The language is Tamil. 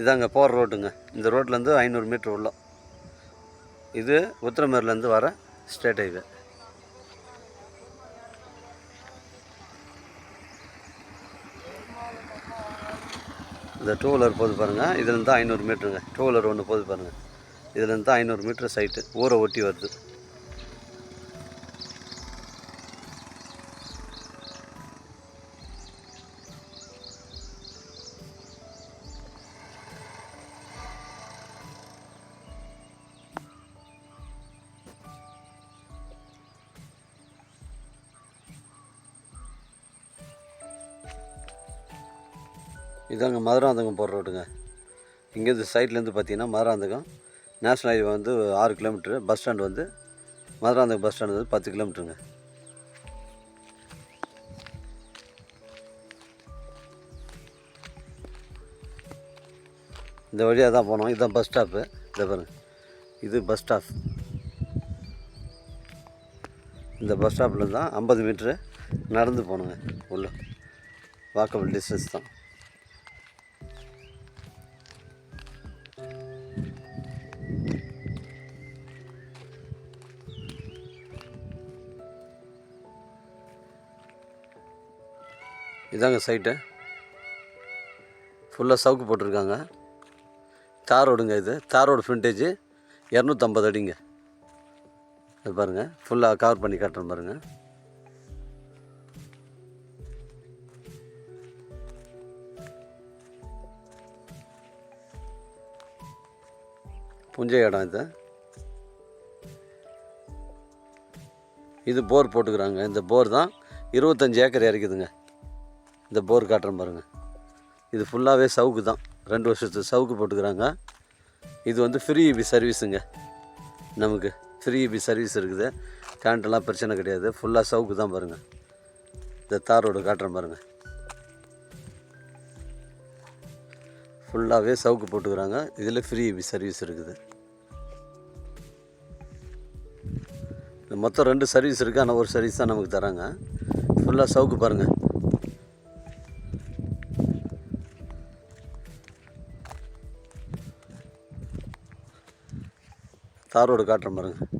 இதாங்க போகிற ரோட்டுங்க இந்த ரோட்லேருந்து ஐநூறு மீட்ரு உள்ள. இது உத்திரமேர்லேருந்து வர ஸ்டேட் ஹைவே இந்த டூ வீலர் போகுது பாருங்கள் இதுலேருந்து ஐநூறு மீட்ருங்க டூ வீலர் ஒன்று போது பாருங்கள் இதுலேருந்து ஐநூறு மீட்ரு சைட்டு ஊரை ஒட்டி வருது. இதாங்க மதுராந்தகம் போகிற ரோடுங்க இங்கேருந்து சைட்லேருந்து பார்த்தீங்கன்னா மதுராந்தகம். நேஷ்னல் ஹைவே வந்து ஆறு கிலோமீட்ரு. பஸ் ஸ்டாண்ட் வந்து மதுராந்தகம் பஸ் ஸ்டாண்ட் வந்து பத்து கிலோமீட்டருங்க இந்த வழியாக தான் போனோம். இதுதான் பஸ் ஸ்டாப்பு. இதை பாருங்க. இது பஸ் ஸ்டாப். இந்த பஸ் ஸ்டாப்பில் தான் ஐம்பது மீட்ரு நடந்து போகணுங்க உள்ள. வாக்கபிள் டிஸ்டன்ஸ் தான். இதாங்க சைட்டு. ஃபுல்லாக சவுக்கு போட்டிருக்காங்க. தார் ரோடுங்க இது. தார் ரோடு ஃப்ரண்டேஜ் இரநூத்தம்பது அடிங்க. இது பாருங்கள் ஃபுல்லாக கவர் பண்ணி காட்டுறேன் பாருங்கள் புஞ்சை இடம் இது. இது போர் போட்டுக்கிறாங்க. இந்த போர் தான் இருபத்தஞ்சி ஏக்கர் இறக்குதுங்க. இந்த போர் காட்டுறேன் பாருங்கள் இது ஃபுல்லாகவே சவுக்கு தான். ரெண்டு வருஷத்து சவுக்கு போட்டுக்கிறாங்க. இது வந்து ஃப்ரீ இபி சர்வீஸுங்க நமக்கு ஃப்ரீ இபி சர்வீஸ் இருக்குது. கரண்ட்டெல்லாம் பிரச்சனை கிடையாது. ஃபுல்லாக சவுக்கு தான் பாருங்கள் இந்த தார் ரோடு காட்டுறேன் பாருங்கள் ஃபுல்லாகவே சவுக்கு போட்டுக்கிறாங்க. இதில் ஃப்ரீ இபி சர்வீஸ் இருக்குது. மொத்தம் ரெண்டு சர்வீஸ் இருக்குது ஆனால் ஒரு சர்வீஸ் தான் நமக்கு தராங்க. ஃபுல்லாக சவுக்கு பாருங்கள் தார் ரோடு காட்டுறேன் பாருங்கள்